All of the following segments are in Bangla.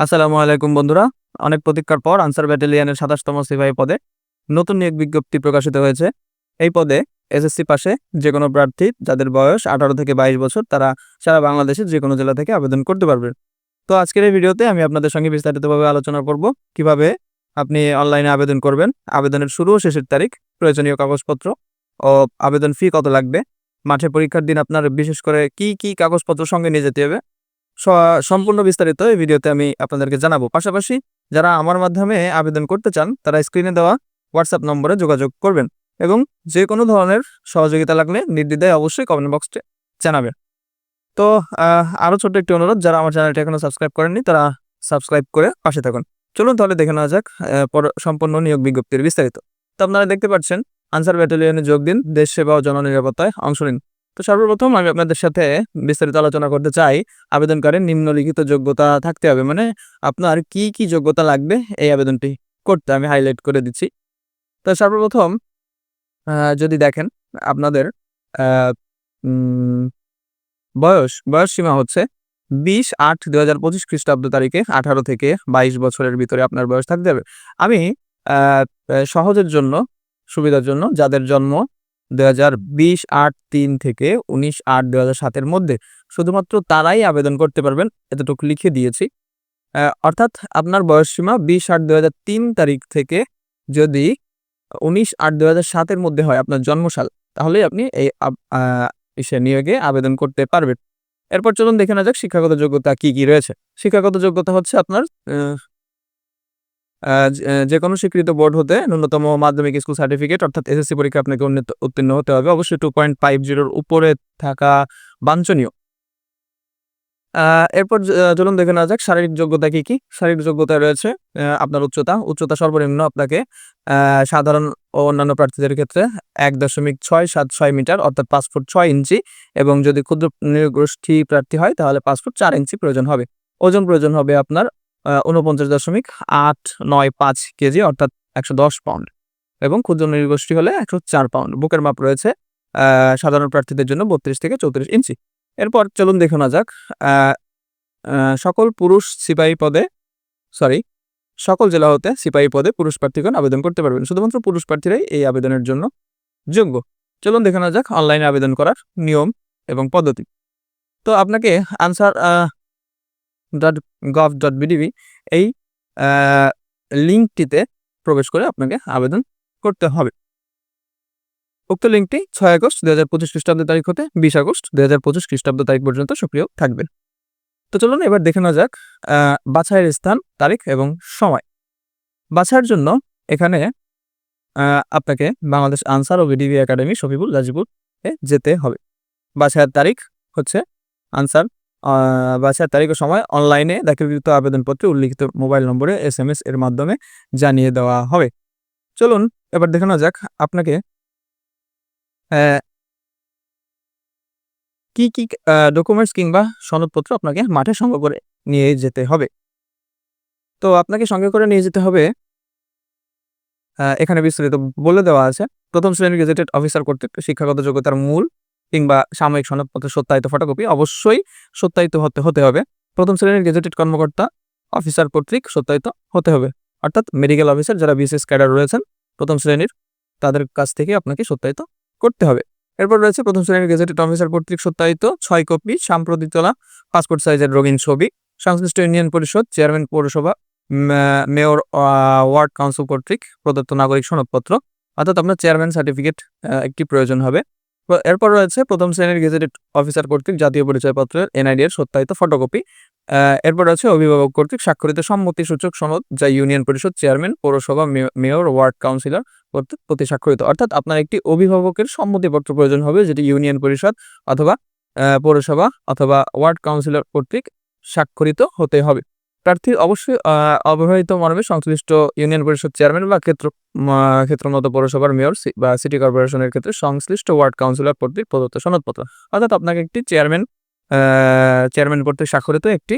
আসসালামু আলাইকুম বন্ধুরা। অনেক প্রতীক্ষার পর আনসার ব্যাটালিয়নের সাতাশতম সিপাহী পদে নতুন নিয়োগ বিজ্ঞপ্তি প্রকাশিত হয়েছে। এই পদে এসএসসি পাশে যে কোনো প্রার্থী যাদের বয়স আঠারো থেকে বাইশ বছর তারা সারা বাংলাদেশের যে কোনো জেলা থেকে আবেদন করতে পারবেন তো আজকের এই ভিডিওতে আমি আপনাদের সঙ্গে বিস্তারিতভাবে আলোচনা করব। কীভাবে আপনি অনলাইনে আবেদন করবেন, আবেদনের শুরু ও শেষের তারিখ, প্রয়োজনীয় কাগজপত্র ও আবেদন ফি কত লাগবে, মাঠে পরীক্ষার দিন আপনার বিশেষ করে কি কি কাগজপত্র সঙ্গে নিয়ে যেতে হবে সম্পূর্ণ বিস্তারিত এই ভিডিওতে আমি আপনাদেরকে জানাব। পাশাপাশি যারা আমার মাধ্যমে আবেদন করতে চান, তারা স্ক্রিনে দেওয়া হোয়াটসঅ্যাপ নম্বরে যোগাযোগ করবেন এবং যে কোনো ধরনের সহযোগিতা লাগলে নির্দ্বিধায় অবশ্যই কমেন্ট বক্সে জানাবেন। তো আরও ছোট্ট একটি অনুরোধ, যারা আমার চ্যানেলটি এখনও সাবস্ক্রাইব করেননি, তারা সাবস্ক্রাইব করে পাশে থাকুন। চলুন তাহলে দেখে নেওয়া যাক সম্পূর্ণ নিয়োগ বিজ্ঞপ্তির বিস্তারিত। তো আপনারা দেখতে পাচ্ছেন, আনসার ব্যাটালিয়নে যোগ দিন, দেশ সেবা ও জননিরাপত্তায় অংশ নিন। তো সর্বপ্রথম আমি আপনাদের সাথে বিস্তারিত আলোচনা করতে চাই। আবেদনকারীর নিম্নলিখিত যোগ্যতা থাকতে হবে। মানে আপনার কি কি যোগ্যতা লাগবে এই আবেদনটি করতে আমি হাইলাইট করে দিচ্ছি। তো সর্বপ্রথম যদি দেখেন আপনাদের বয়স বয়স সীমা হচ্ছে বিশ আট দু হাজার পঁচিশ খ্রিস্টাব্দ তারিখে আঠারো থেকে বাইশ বছরের ভিতরে আপনার বয়স থাকতে হবে। আমি সহজের জন্য, সুবিধার জন্য যাদের জন্ম দু হাজার বিশ আট তিন থেকে উনিশ আট দু হাজার সাতের মধ্যে শুধুমাত্র তারাই আবেদন করতে পারবেন, এতটুকু লিখে দিয়েছি। অর্থাৎ আপনার বয়সসীমা বিশ আট দু হাজার তিন তারিখ থেকে যদি উনিশ আট দু হাজার সাতের মধ্যে হয় আপনার জন্মসাল, তাহলেই আপনি এই ইসে নিয়োগে আবেদন করতে পারবেন। এরপর চলুন দেখে না যাক শিক্ষাগত যোগ্যতা কি কি রয়েছে। শিক্ষাগত যোগ্যতা হচ্ছে আপনার যে- কোনো স্বীকৃত বোর্ড হতে ন্যূনতম মাধ্যমিক স্কুল সার্টিফিকেট, অর্থাৎ এসএসসি পরীক্ষা আপনাকে উত্তীর্ণ হতে হবে। অবশ্যই টু পয়েন্ট ফাইভ জিরোর উপরে থাকা বাঞ্ছনীয়। এরপর চলুন দেখে নেওয়া যাক শারীরিক যোগ্যতা কি কি। শারীরিক যোগ্যতা রয়েছে আপনার উচ্চতা। উচ্চতা সর্বনিম্ন আপনাকে সাধারণ ও অন্যান্য প্রার্থীদের ক্ষেত্রে এক দশমিক ছয় সাত ছয় মিটার, অর্থাৎ পাঁচ ফুট ছয় ইঞ্চি, এবং যদি ক্ষুদ্র নৃগোষ্ঠী প্রার্থী হয় তাহলে পাঁচ ফুট চার ইঞ্চি প্রয়োজন হবে। ওজন প্রয়োজন হবে আপনার উনপঞ্চাশ দশমিক আট নয় পাঁচ কেজি, অর্থাৎ একশো দশ পাউন্ড এবং ক্ষুদ্র নৃগোষ্ঠী হলে একশো চার পাউন্ড বুকের মাপ রয়েছে সাধারণ প্রার্থীদের জন্য বত্রিশ থেকে চৌত্রিশ ইঞ্চি। এরপর চলুন দেখে না যাক সকল পুরুষ সিপাহী পদে সরি সকল জেলা হতে সিপাহী পদে পুরুষ প্রার্থীগণ আবেদন করতে পারবেন। শুধুমাত্র পুরুষ প্রার্থীরাই এই আবেদনের জন্য যোগ্য। চলুন দেখে না যাক, অনলাইনে আবেদন করার নিয়ম এবং পদ্ধতি। তো আপনাকে Ansar dot gov dot VDP এই লিঙ্কটিতে প্রবেশ করে আপনাকে আবেদন করতে হবে। উক্ত লিঙ্কটি ছয় আগস্ট দু হাজার পঁচিশ খ্রিস্টাব্দ তারিখ হতে বিশ আগস্ট দু হাজার পঁচিশ খ্রিস্টাব্দ তারিখ পর্যন্ত সক্রিয় থাকবে। তো চলুন এবার দেখে নেওয়া যাক বাছাইয়ের স্থান, তারিখ এবং সময়। বাছাইয়ের জন্য এখানে আপনাকে বাংলাদেশ আনসার ও বিডিবি একাডেমি শফিপুর গাজীপুর যেতে হবে। বাছাইয়ের তারিখ হচ্ছে আনসার আহ, বাছাইয়ের তারিখ ও সময় অনলাইনে দাখিলকৃত আবেদনপত্রে উল্লিখিত মোবাইল নম্বরে এস এম এস এর মাধ্যমে জানিয়ে দেওয়া হবে। চলুন এবার দেখানো যাক আপনাকে কি কি ডকুমেন্টস কিংবা সনদপত্র আপনাকে মাঠে সঙ্গে করে নিয়ে যেতে হবে। তো আপনাকে সঙ্গে করে নিয়ে যেতে হবে এখানে বিস্তারিত বলে দেওয়া আছে। প্রথম শ্রেণির গেজেটেড অফিসার কর্তৃক শিক্ষাগত যোগ্যতার মূল কিংবা সাময়িক সনদপত্রের সত্যায়িত ফটোকপি অবশ্যই সত্যায়িত হতে হতে হবে। প্রথম শ্রেণির গেজেটেড কর্মকর্তা অফিসার কর্তৃক সত্যায়িত হতে হবে। অর্থাৎ মেডিকেল অফিসার যারা বিশেষ ক্যাডার রয়েছেন, প্রথম শ্রেণির, তাদের কাছ থেকে আপনাকে সত্যায়িত করতে হবে। এরপর রয়েছে প্রথম শ্রেণির গেজেটেড অফিসার কর্তৃক সত্যায়িত ছয় কপি সাম্প্রতিক তোলা পাসপোর্ট সাইজের রঙিন ছবি, সংশ্লিষ্ট ইউনিয়ন পরিষদ চেয়ারম্যান পৌরসভা মেয়র ওয়ার্ড কাউন্সিল কর্তৃক প্রদত্ত নাগরিক সনদপত্র। অর্থাৎ আপনার চেয়ারম্যান সার্টিফিকেট একটি প্রয়োজন হবে। এরপর রয়েছে প্রথম শ্রেণির গেজেটেড অফিসার কর্তৃক জাতীয় পরিচয়পত্রের এনআইডি এর সত্যায়িত ফটোকপি। এরপর রয়েছে অভিভাবক কর্তৃক স্বাক্ষরিত সম্মতি সূচক সনদ যা ইউনিয়ন পরিষদ চেয়ারম্যান, পৌরসভা মেয়র, ওয়ার্ড কাউন্সিলর কর্তৃক প্রতি স্বাক্ষরিত। অর্থাৎ আপনার একটি অভিভাবকের সম্মতিপত্র প্রয়োজন হবে যেটি ইউনিয়ন পরিষদ অথবা পৌরসভা অথবা ওয়ার্ড কাউন্সিলর কর্তৃক স্বাক্ষরিত হতে হবে। প্রার্থী অবশ্যই অবহিত মর্মে সংশ্লিষ্ট ইউনিয়ন পরিষদ চেয়ারম্যান বা ক্ষেত্র ক্ষেত্রমত পৌরসভার মেয়র বা সিটি কর্পোরেশনের ক্ষেত্রে সংশ্লিষ্ট ওয়ার্ড কাউন্সিলর কর্তৃক প্রদত্ত সনদপত্র। অর্থাৎ আপনাকে একটি চেয়ারম্যান চেয়ারম্যান কর্তৃক স্বাক্ষরিত একটি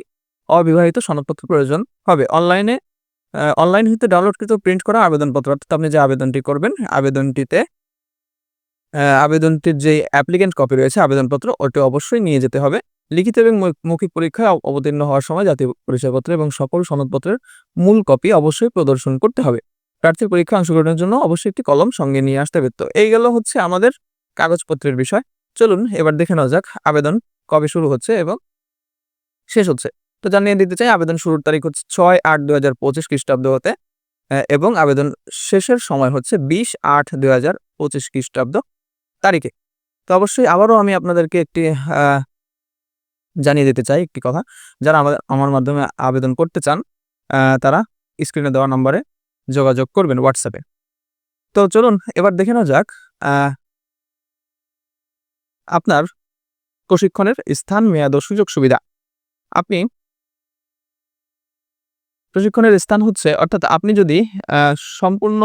অবিবাহিত সনদপত্র প্রয়োজন হবে। অনলাইনে অনলাইন হইতে ডাউনলোডকৃত প্রিন্ট করা আবেদনপত্র, অর্থাৎ আপনি যে আবেদনটি করবেন, আবেদনটিতে আবেদনটির যে অ্যাপ্লিকেন্ট কপি রয়েছে, আবেদনপত্র ওটি অবশ্যই নিয়ে যেতে হবে। লিখিত এবং মৌখিক পরীক্ষায় অবতীর্ণ হওয়ার সময় জাতীয় পরিচয়পত্র এবং সকল সনদপত্রের মূল কপি অবশ্যই প্রদর্শন করতে হবে। প্রার্থীর পরীক্ষা অংশগ্রহণের জন্য অবশ্যই একটি কলম সঙ্গে নিয়ে আসতে হবে। তো এই গেল হচ্ছে আমাদের কাগজপত্রের বিষয়। চলুন এবার দেখে নেওয়া যাক আবেদন কবে শুরু হচ্ছে এবং শেষ হচ্ছে। তো জানিয়ে দিতে চাই, আবেদন শুরুর তারিখ হচ্ছে ছয় আট দু হাজার পঁচিশ খ্রিস্টাব্দ হতে এবং আবেদন শেষের সময় হচ্ছে বিশ আট দু হাজার পঁচিশ খ্রিস্টাব্দ তারিখে। তো অবশ্যই আবারও আমি আপনাদেরকে একটি জানিয়ে দিতে চাই একটি কথা। যারা আমাদের, আমার মাধ্যমে আবেদন করতে চান তারা স্ক্রিনে দেওয়া নম্বরে যোগাযোগ করবেন হোয়াটসঅ্যাপে তো চলুন, এবার দেখে নেওয়া যাক আপনার প্রশিক্ষণের স্থান, মেয়াদ ও সুযোগ সুবিধা। আপনি প্রশিক্ষণের স্থান হচ্ছে, অর্থাৎ আপনি যদি সম্পূর্ণ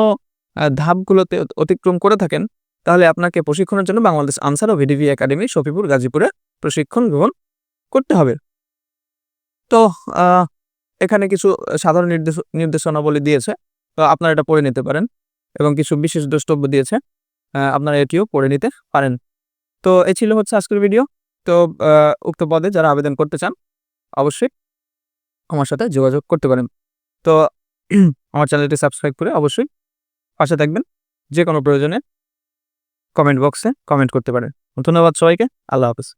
ধাপগুলোতে অতিক্রম করে থাকেন, তাহলে আপনাকে প্রশিক্ষণের জন্য বাংলাদেশ আনসার ও ভিডিভি একাডেমি সফিপুর গাজীপুরে প্রশিক্ষণ গ্রহণ করতে হবে। তো এখানে কিছু সাধারণ নির্দেশ, নির্দেশনাবলী দিয়েছে। আপনারা এটা পড়ে নিতে পারেন এবং কিছু বিশেষ দ্রষ্টব্য দিয়েছে। আপনারা এটিও পড়ে নিতে পারেন। তো এই ছিল হচ্ছে আজকের ভিডিও। তো উক্ত পদে যারা আবেদন করতে চান, অবশ্যই আমার সাথে যোগাযোগ করতে পারেন। তো, আমার চ্যানেলটি সাবস্ক্রাইব করে অবশ্যই পাশে থাকবেন। যে কোনো প্রয়োজনে কমেন্ট বক্সে কমেন্ট করতে পারেন। ধন্যবাদ সবাইকে। আল্লাহ হাফেজ।